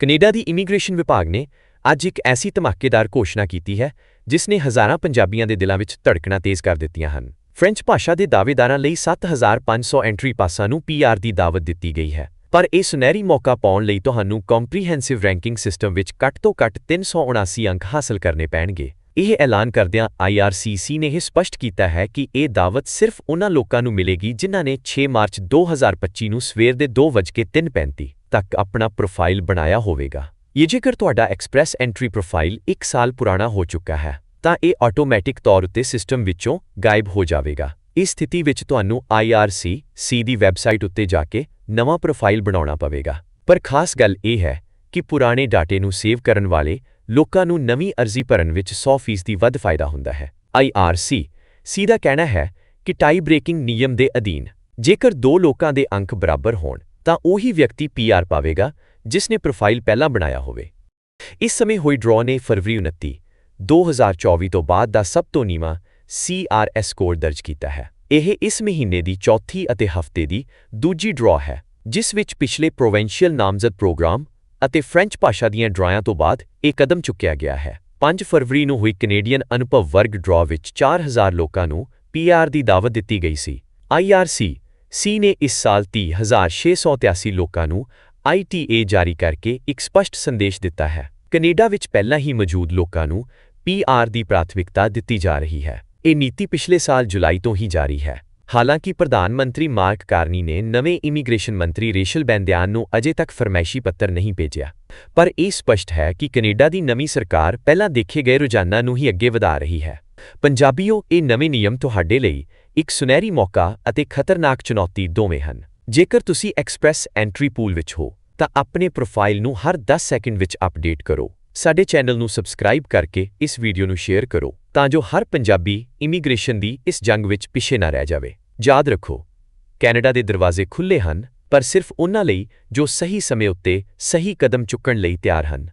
Canada ਦੀ immigration ਵਿਭਾਗ ਨੇ ਅੱਜ ਇੱਕ ਐਸੀ ਧਮਾਕੇਦਾਰ ਘੋਸ਼ਣਾ ਕੀਤੀ ਹੈ, ਜਿਸ ਨੇ ਹਜ਼ਾਰਾਂ ਪੰਜਾਬੀਆਂ ਦੇ ਦਿਲਾਂ ਵਿੱਚ ਧੜਕਣਾਂ ਤੇਜ਼ ਕਰ ਦਿੱਤੀਆਂ ਹਨ। ਫ੍ਰੈਂਚ ਭਾਸ਼ਾ ਦੇ ਦਾਅਵੇਦਾਰਾਂ ਲਈ 7500 ਐਂਟਰੀ ਪਾਸਾਂ ਨੂੰ ਪੀਆਰ ਦੀ ਦਾਵਤ ਦਿੱਤੀ ਗਈ ਹੈ। ਪਰ ਇਹ ਸੁਨਹਿਰੀ ਮੌਕਾ ਪਾਉਣ ਲਈ ਤੁਹਾਨੂੰ ਕੰਪਰੀਹੈਂਸਿਵ ਰੈਂਕਿੰਗ ਸਿਸਟਮ ਵਿੱਚ ਘੱਟ ਤੋਂ ਘੱਟ 379 ਅੰਕ ਹਾਸਲ ਕਰਨੇ ਪੈਣਗੇ। ਇਹ ਐਲਾਨ ਕਰਦਿਆਂ IRCC ਨੇ ਇਹ ਸਪਸ਼ਟ ਕੀਤਾ ਹੈ ਕਿ ਇਹ ਦਾਵਤ ਸਿਰਫ ਉਹਨਾਂ ਲੋਕਾਂ ਨੂੰ ਮਿਲੇਗੀ ਜਿਨ੍ਹਾਂ ਨੇ 6 ਮਾਰਚ 2025 ਨੂੰ ਸਵੇਰ ਦੇ 2:35 ਤੱਕ ਆਪਣਾ ਪ੍ਰੋਫਾਈਲ ਬਣਾਇਆ ਹੋਵੇਗਾ। ਇਹ ਜੇਕਰ ਤੁਹਾਡਾ ਐਕਸਪ੍ਰੈਸ ਐਂਟਰੀ ਪ੍ਰੋਫਾਈਲ 1 ਸਾਲ ਪੁਰਾਣਾ ਹੋ ਚੁੱਕਾ ਹੈ, ਤਾਂ ਇਹ ਆਟੋਮੈਟਿਕ ਤੌਰ ਉੱਤੇ ਸਿਸਟਮ ਵਿੱਚੋਂ ਗਾਇਬ ਹੋ ਜਾਵੇਗਾ। ਇਸ ਸਥਿਤੀ ਵਿੱਚ ਤੁਹਾਨੂੰ IRCC ਦੀ ਵੈਬਸਾਈਟ ਉੱਤੇ ਜਾ ਕੇ ਨਵਾਂ ਪ੍ਰੋਫਾਈਲ ਬਣਾਉਣਾ ਪਵੇਗਾ। ਪਰ ਖਾਸ ਗੱਲ ਇਹ ਹੈ ਕਿ ਪੁਰਾਣੇ ਡਾਟੇ ਨੂੰ ਸੇਵ ਕਰਨ ਵਾਲੇ ਲੋਕਾਂ ਨੂੰ ਨਵੀਂ ਅਰਜ਼ੀ ਭਰਨ ਵਿੱਚ 100% ਦੀ ਵੱਧ ਫਾਇਦਾ ਹੁੰਦਾ ਹੈ। IRCC ਦਾ ਕਹਿਣਾ ਹੈ ਕਿ ਟਾਈ ਬ੍ਰੇਕਿੰਗ ਨਿਯਮ ਦੇ ਅਧੀਨ ਜੇਕਰ ਦੋ ਲੋਕਾਂ ਦੇ ਅੰਕ ਬਰਾਬਰ ਹੋਣ ਤਾਂ ਉਹੀ ਵਿਅਕਤੀ ਪੀਆਰ ਪਾਵੇਗਾ, ਜਿਸ ਨੇ ਪ੍ਰੋਫਾਈਲ ਪਹਿਲਾਂ ਬਣਾਇਆ ਹੋਵੇ। ਇਸ ਸਮੇਂ ਹੋਈ ਡਰਾਅ ਨੇ ਫਰਵਰੀ 29 2024 ਤੋਂ ਬਾਅਦ ਦਾ ਸਭ ਤੋਂ ਨੀਵਾਂ CRS ਸਕੋਰ ਦਰਜ ਕੀਤਾ ਹੈ। ਇਹ ਇਸ ਮਹੀਨੇ ਦੀ ਚੌਥੀ ਅਤੇ ਹਫ਼ਤੇ ਦੀ ਦੂਜੀ ਡਰਾਅ ਹੈ, ਜਿਸ ਵਿੱਚ ਪਿਛਲੇ ਪ੍ਰੋਵਿੰਸ਼ੀਅਲ ਨਾਮਜ਼ਦ ਪ੍ਰੋਗਰਾਮ ਅਤੇ ਫ੍ਰੈਂਚ ਭਾਸ਼ਾ ਦੀਆਂ ਡਰਾਇਆਂ ਤੋਂ ਬਾਅਦ ਇਹ ਕਦਮ ਚੁੱਕਿਆ ਗਿਆ ਹੈ। 5 ਫਰਵਰੀ ਨੂੰ ਹੋਈ ਕੈਨੇਡੀਅਨ ਅਨੁਭਵ ਵਰਗ ਡਰਾਅ ਵਿੱਚ 4000 ਲੋਕਾਂ ਨੂੰ ਪੀਆਰ ਦੀ ਦਾਵਤ ਦਿੱਤੀ ਗਈ ਸੀ। IRC ਸੀ ਨੇ ਇਸ ਸਾਲ 30683 ਲੋਕਾਂ ਨੂੰ ITA ਜਾਰੀ ਕਰਕੇ ਇੱਕ ਸਪਸ਼ਟ ਸੰਦੇਸ਼ ਦਿੱਤਾ ਹੈ। ਕੈਨੇਡਾ ਵਿੱਚ ਪਹਿਲਾਂ ਹੀ ਮੌਜੂਦ ਲੋਕਾਂ ਨੂੰ ਪੀਆਰ ਦੀ ਪ੍ਰਾਥਮਿਕਤਾ ਦਿੱਤੀ ਜਾ ਰਹੀ ਹੈ। ਇਹ ਨੀਤੀ ਪਿਛਲੇ ਸਾਲ ਜੁਲਾਈ ਤੋਂ ਹੀ ਜਾਰੀ ਹੈ। ਹਾਲਾਂਕਿ ਪ੍ਰਧਾਨ ਮੰਤਰੀ ਮਾਰਕ ਕਾਰਨੀ ਨੇ ਨਵੇਂ ਇਮੀਗ੍ਰੇਸ਼ਨ ਮੰਤਰੀ ਰੇਸ਼ਲ ਬੈਂਦਿਆਨ ਨੂੰ ਅਜੇ ਤੱਕ ਫਰਮਾਇਸ਼ੀ ਪੱਤਰ ਨਹੀਂ ਭੇਜਿਆ। ਪਰ ਇਹ ਸਪਸ਼ਟ ਹੈ ਕਿ ਕੈਨੇਡਾ ਦੀ ਨਵੀਂ ਸਰਕਾਰ ਪਹਿਲਾਂ ਦੇਖੇ ਗਏ ਰੁਝਾਨਾਂ ਨੂੰ ਹੀ ਅੱਗੇ ਵਧਾ ਰਹੀ ਹੈ। ਪੰਜਾਬੀਓ, ਇਹ ਨਵੇਂ ਨਿਯਮ ਤੁਹਾਡੇ ਲਈ ਇੱਕ ਸੁਨਹਿਰੀ ਮੌਕਾ ਅਤੇ ਖਤਰਨਾਕ ਚੁਣੌਤੀ ਦੋਵੇਂ ਹਨ। ਜੇਕਰ ਤੁਸੀਂ ਐਕਸਪ੍ਰੈਸ ਐਂਟਰੀ ਪੂਲ ਵਿੱਚ ਹੋ, ਤਾਂ ਆਪਣੇ ਪ੍ਰੋਫਾਈਲ ਨੂੰ ਹਰ 10 ਸੈਕਿੰਡ ਵਿੱਚ ਅਪਡੇਟ ਕਰੋ। ਸਾਡੇ ਚੈਨਲ ਨੂੰ ਸਬਸਕ੍ਰਾਈਬ ਕਰਕੇ ਇਸ ਵੀਡੀਓ ਨੂੰ ਸ਼ੇਅਰ ਕਰੋ, ਤਾਂ ਜੋ ਹਰ ਪੰਜਾਬੀ ਇਮੀਗ੍ਰੇਸ਼ਨ ਦੀ ਇਸ ਜੰਗ ਵਿੱਚ ਪਿੱਛੇ ਨਾ ਰਹਿ ਜਾਵੇ। ਯਾਦ ਰੱਖੋ, ਕੈਨੇਡਾ ਦੇ ਦਰਵਾਜ਼ੇ ਖੁੱਲ੍ਹੇ ਹਨ, ਪਰ ਸਿਰਫ ਉਹਨਾਂ ਲਈ ਜੋ ਸਹੀ ਸਮੇਂ ਉੱਤੇ ਸਹੀ ਕਦਮ ਚੁੱਕਣ ਲਈ ਤਿਆਰ ਹਨ।